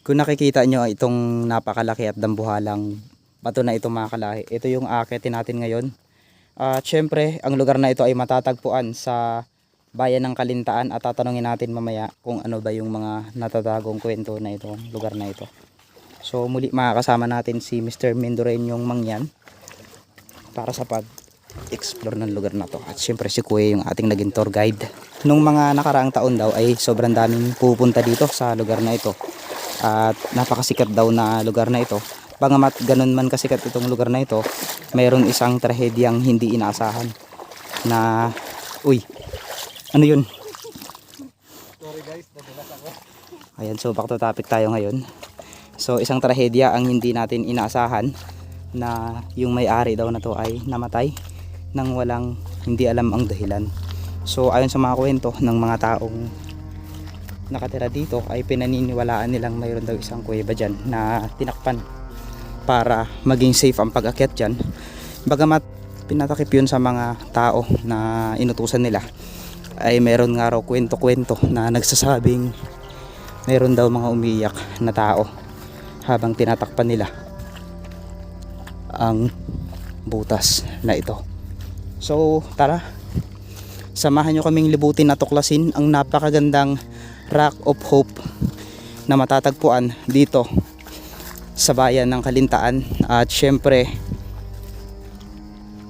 Kung nakikita nyo itong napakalaki at dambuhalang bato na itong mga kalahi. Ito yung akitin natin ngayon. At syempre, ang lugar na ito ay matatagpuan sa bayan ng Kalintaan at tatanungin natin mamaya kung ano ba yung mga natatagong kwento na itong lugar na ito. So muli makakasama natin si Mr. Mendoreñong Mangyan para sa pag-explore ng lugar na to. At syempre si Kuya yung ating naging tour guide. Nung mga nakaraang taon daw ay sobrang daming pupunta dito sa lugar na ito. At napakasikat daw na lugar na ito. Pangamat ganun man kasikat itong lugar na ito, mayroon isang trahedyang hindi inaasahan na uy ano yun? Sorry guys, ayan so back to topic tayo ngayon. So isang trahedya ang hindi natin inaasahan na yung may-ari daw na to ay namatay nang walang hindi alam ang dahilan. So ayon sa mga kwento ng mga taong nakatira dito ay pinaniniwalaan nilang mayroon daw isang kuweba dyan na tinakpan para maging safe ang pag-akyat dyan. Bagamat pinatakip yun sa mga tao na inutusan nila ay meron nga raw kwento-kwento na nagsasabing meron daw mga umiyak na tao habang tinatakpan nila ang butas na ito. So tara. Samahan nyo kaming libutin at tuklasin ang napakagandang Rock of Hope na matatagpuan dito sa bayan ng Kalintaan. At syempre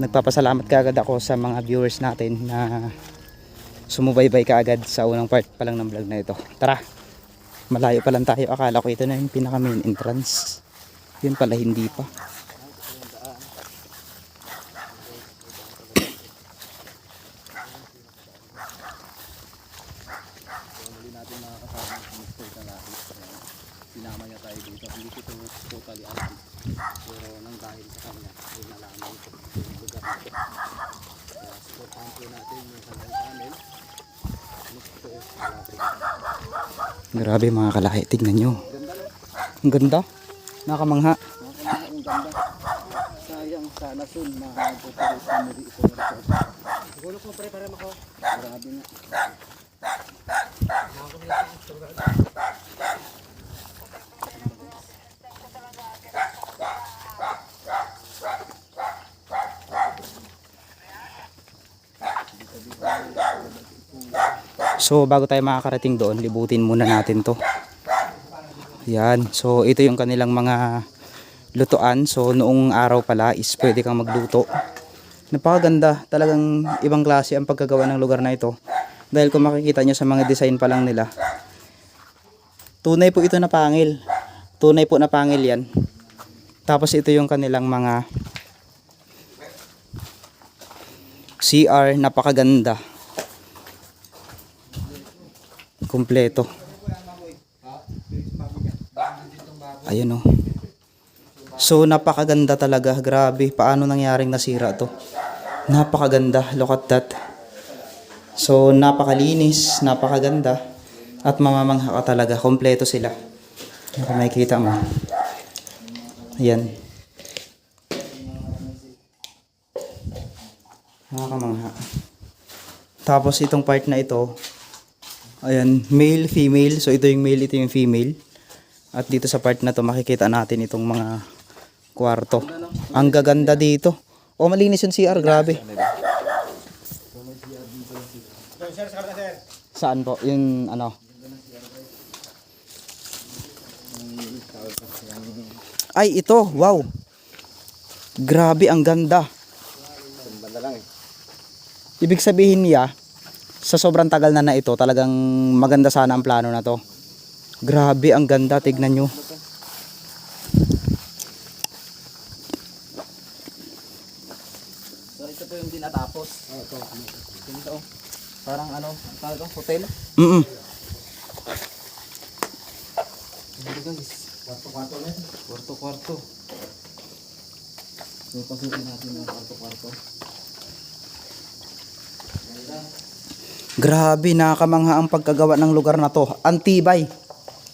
nagpapasalamat kaagad ako sa mga viewers natin na sumubaybay kaagad sa unang part pa lang ng vlog na ito. Tara malayo pa lang tayo. Akala ko ito na yung pinaka main entrance. Yun pala hindi pa Muli natin makakasama si Mr. Kalahi. Sinama niya tayo dito. Hindi ko ito totally alam. Pero nang dahil sa kanya, ay nalaman ko yung lugar na ito. Kaya supportahan po natin yung kanyang channel. Grabe mga kalahi tignan nyo ang ganda nakamangha ang ganda. Sayang sana soon makakapagputuloy sa muli ito ng resort. Siguro ko pare-pare ako. Grabe nga. So bago tayo makakarating doon, libutin muna natin to. Yan. So ito yung kanilang mga lutuan. So noong araw pala is pwede kang magluto. Napakaganda. Talagang ibang klase ang pagkagawa ng lugar na ito. Dahil kung makikita nyo sa mga design pa lang nila. Tunay po ito na pangil. Tunay po na pangil yan. Tapos ito yung kanilang mga CR. Napakaganda kumpleto. Ayun oh. So napakaganda talaga. Grabe, paano nangyaring nasira to? Napakaganda. Look at that. So napakalinis, napakaganda. At mamamangha ka talaga. Kompleto sila. Kung makikita mo. Ayan. Nakakamangha. Tapos itong part na ito, Ayan, male, female. So ito yung male, ito yung female. At dito sa part na to makikita natin itong mga kwarto. Ang gaganda dito. Oh, malinis yung CR, grabe. Saan po? Yung ano? Ay, ito. Wow. Grabe, ang ganda. Ibig sabihin niya, sa sobrang tagal na na ito, talagang maganda sana ang plano na to. Grabe, ang ganda. Tignan nyo. So ito po yung dinatapos. Oh, ito. Ito. Parang ano, ang ito, hotel. Mm Dito guys. Kwarto-kwarto na ito. Kwarto-kwarto. So pasukin natin yung kwarto-kwarto. Ganda. Grabe, nakakamangha ang pagkagawa ng lugar na to. Antibay.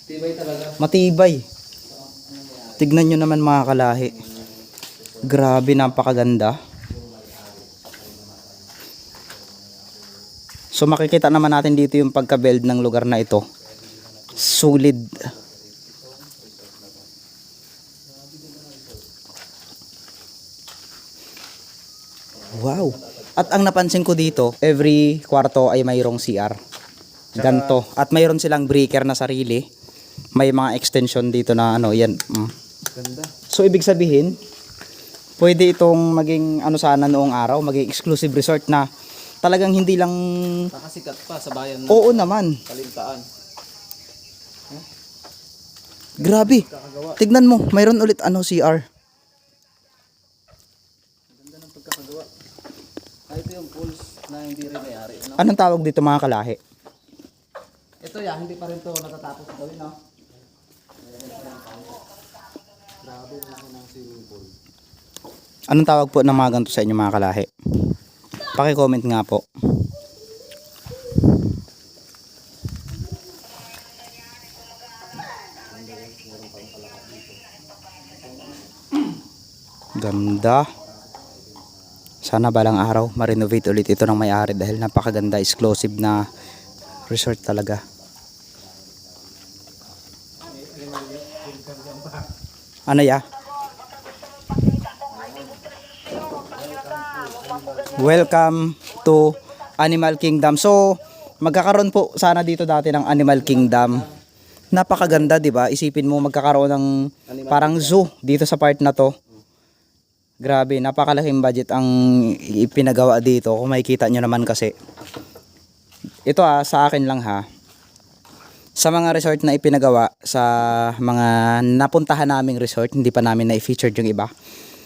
Tibay talaga. Matibay. Tignan nyo naman mga kalahi. Grabe, napakaganda. So makikita naman natin dito yung pagka-build ng lugar na ito. Solid. Wow. At ang napansin ko dito, every kwarto ay mayroong CR. Ganto. At mayroon silang breaker na sarili. May mga extension dito na ano, yan. mm. Ganda. So ibig sabihin, pwede itong maging ano sana noong araw, maging exclusive resort na talagang hindi lang Nakasikat pa sa bayan ng oo naman. Kalintaan. Grabe. Kakagawa. Tignan mo, mayroon ulit ano CR. Ganda ng pagkakagawa. Ah, ito yung pools na hindi rin mayari. No? Anong tawag dito mga kalahi? Ito ya, hindi pa rin to natatapos gawin, no? Grabe ang laki ng swimming pool. Anong tawag po ng mga ganito sa inyo mga kalahi? Paki-comment nga po. Ganda. Sana balang araw ma-renovate ulit ito ng may-ari dahil napakaganda, exclusive na resort talaga. Ano ya? Welcome to Animal Kingdom. So, magkakaroon po sana dito dati ng Animal Kingdom. Napakaganda, 'di ba? Isipin mo magkakaroon ng parang zoo dito sa part na 'to. Grabe, napakalaking budget ang ipinagawa dito. Kung makikita nyo naman kasi. Ito ah, sa akin lang ha. Sa mga resort na ipinagawa, sa mga napuntahan naming resort, hindi pa namin na-featured yung iba.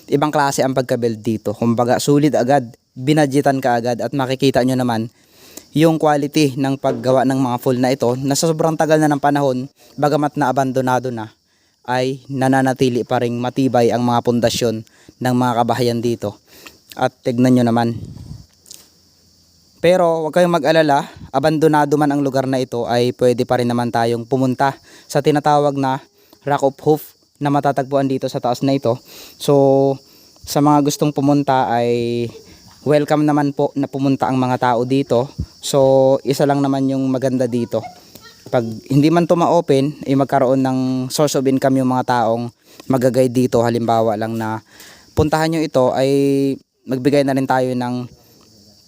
Ibang klase ang pagka-build dito. Kumbaga, sulit agad, binadgetan ka agad at makikita nyo naman yung quality ng paggawa ng mga full na ito na sobrang tagal na ng panahon, bagamat na abandonado na, ay nananatili pa ring matibay ang mga pundasyon ng mga kabahayan dito. At tignan nyo naman. Pero huwag kayong mag-alala, abandonado man ang lugar na ito ay pwede pa rin naman tayong pumunta sa tinatawag na Rock of Hoof na matatagpuan dito sa taas na ito. So sa mga gustong pumunta ay welcome naman po na pumunta ang mga tao dito. So isa lang naman yung maganda dito. Pag hindi man to ma-open, ay magkaroon ng source of income yung mga taong magagay dito. Halimbawa lang na puntahan nyo ito ay magbigay na rin tayo ng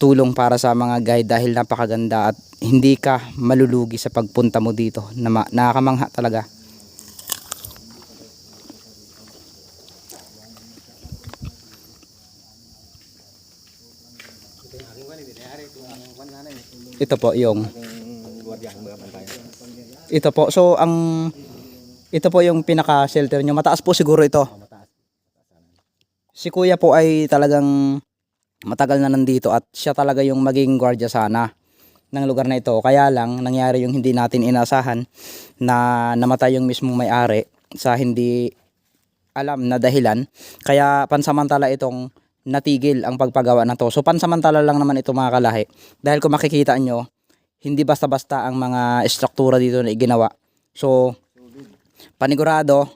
tulong para sa mga guide dahil napakaganda at hindi ka malulugi sa pagpunta mo dito. Na ma- nakakamangha talaga. Ito po yung ito po. So ang ito po yung pinaka shelter nyo. Mataas po siguro ito. Si kuya po ay talagang matagal na nandito at siya talaga yung maging gwardiya sana ng lugar na ito. Kaya lang nangyari yung hindi natin inasahan na namatay yung mismong may-ari sa hindi alam na dahilan. Kaya pansamantala itong natigil ang pagpagawa na to. So pansamantala lang naman ito mga kalahi. Dahil kung makikita nyo, hindi basta-basta ang mga struktura dito na iginawa. So, panigurado,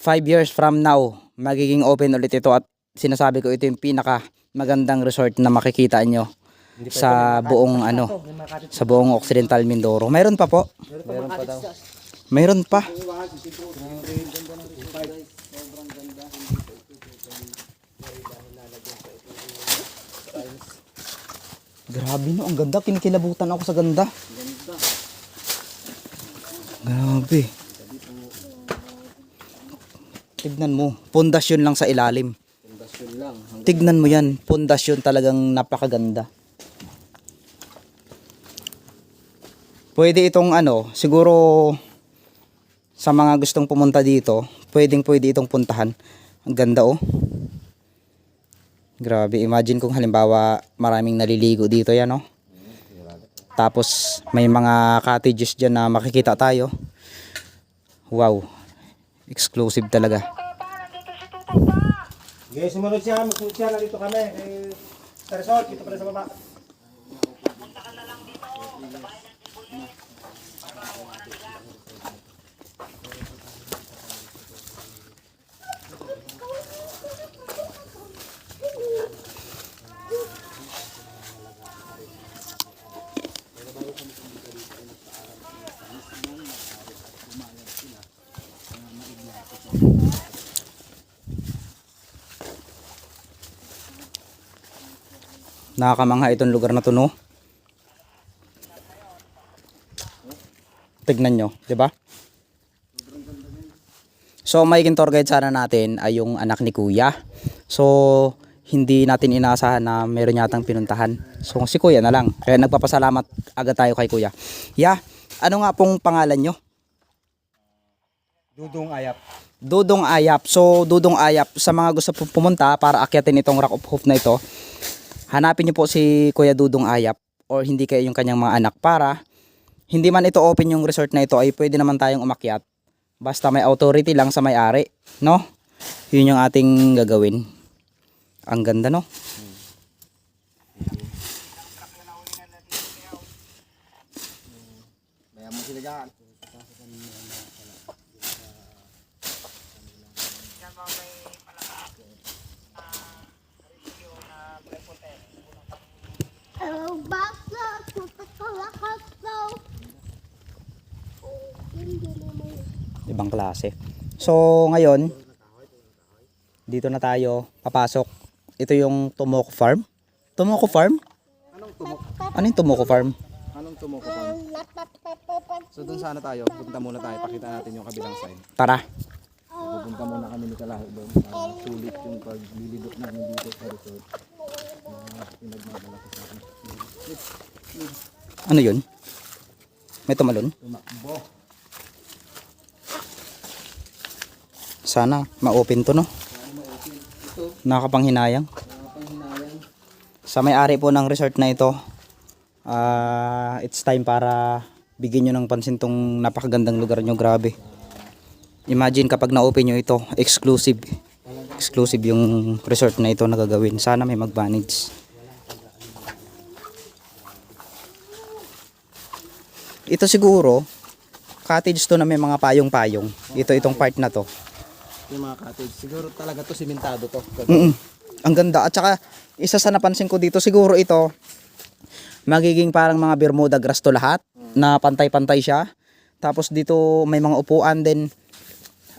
5 years from now, magiging open ulit ito at sinasabi ko ito yung pinaka magandang resort na makikita nyo sa buong ano sa buong Occidental Mindoro. Mayroon pa po. Meron pa daw. Mayroon pa. Grabe no, ang ganda. Kinikilabutan ako sa ganda. Grabe. Tignan mo, pundasyon lang sa ilalim. Pundasyon lang. Tignan mo yan, pundasyon talagang napakaganda. Pwede itong ano, siguro sa mga gustong pumunta dito, pwedeng pwede itong puntahan. Ang ganda oh. Grabe, imagine kung halimbawa maraming naliligo dito yan oh. Tapos may mga cottages dyan na makikita tayo. Wow, exclusive talaga. Okay, sumunod siya, magsunod siya, nandito kami. Eh, sa resort, dito pala sa baba. Nakakamangha itong lugar na to no. Tignan nyo, 'di ba? So may tour guide sana natin ay yung anak ni Kuya. So hindi natin inaasahan na meron yatang pinuntahan. So si Kuya na lang. Kaya nagpapasalamat agad tayo kay Kuya. Yeah, ano nga pong pangalan nyo? Dudong Ayap. Dudong Ayap. So, Dudong Ayap, sa mga gusto pong pumunta para akyatin itong Rock of Hope na ito, hanapin niyo po si Kuya Dudong Ayap or hindi kayo yung kanyang mga anak para hindi man ito open yung resort na ito ay pwede naman tayong umakyat. Basta may authority lang sa may-ari, no? Yun yung ating gagawin. Ang ganda, no? Kaya mo sila dyan. Oh, basta, pagkakalakas daw. Oh, hindi naman. Ibang klase. So, ngayon, dito na tayo papasok. Ito yung Tomoko Farm. Tomoko Farm? Anong tumok? Ano yung Tomoko Farm? Anong tumoko pa? So dun sana tayo, punta muna tayo, pakita natin yung kabilang side. Tara. Pupunta muna kami ni Kalahi doon para sulit yung paglilibot namin dito sa resort. Na pinagmamalaki sa akin. Ano yun? May tumalon? Tumakbo. Sana ma-open to no? Nakapanghinayang. Nakapanghinayang. Sa may-ari po ng resort na ito, ah it's time para bigyan nyo ng pansin tong napakagandang lugar nyo. Grabe. Imagine kapag na-open nyo ito, exclusive. Exclusive yung resort na ito na gagawin. Sana may mag-manage. Ito siguro, cottage to na may mga payong-payong. Ito itong part na to. Yung mga cottage. Siguro talaga to simentado to. Mm Ang ganda. At saka, isa sa napansin ko dito, siguro ito, magiging parang mga Bermuda grass to lahat, na pantay-pantay siya. Tapos dito may mga upuan din.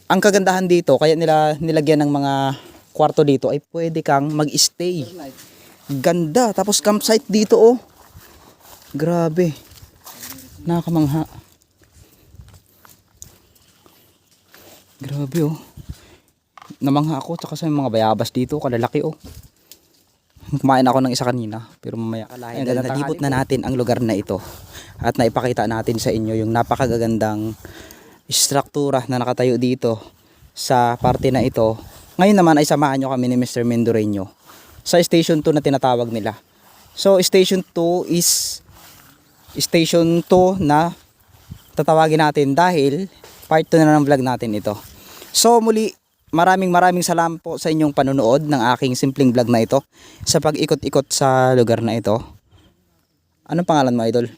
Ang kagandahan dito, kaya nila nilagyan ng mga kwarto dito, ay pwede kang mag-stay. Ganda. Tapos campsite dito, oh. Grabe. Nakakamangha. Grabe, oh namangha ako tsaka sa mga bayabas dito kalalaki oh kumain ako ng isa kanina pero mamaya Ayun, dahil nalibot na natin ang lugar na ito at naipakita natin sa inyo yung napakagandang struktura na nakatayo dito sa parte na ito ngayon naman ay samahan nyo kami ni Mr. Mendoreño sa station 2 na tinatawag nila so station 2 is station 2 na tatawagin natin dahil part 2 na ng vlog natin ito so muli maraming maraming salamat po sa inyong panonood ng aking simpleng vlog na ito sa pag-ikot-ikot sa lugar na ito. Anong pangalan mo, idol?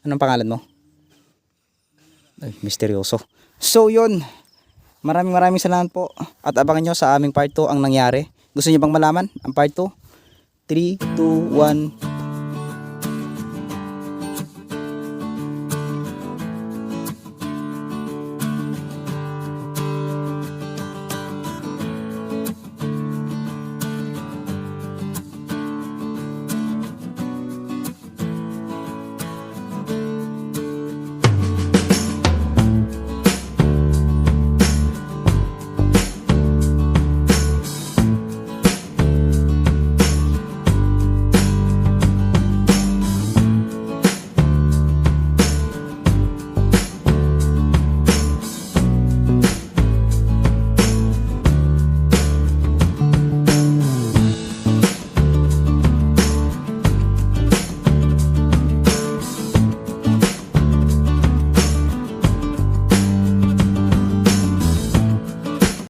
Anong pangalan mo? Ay, misteryoso. So, yun. Maraming maraming salamat po. At abangan nyo sa aming part 2 ang nangyari. Gusto nyo bang malaman ang part 2? 3, 2, 1,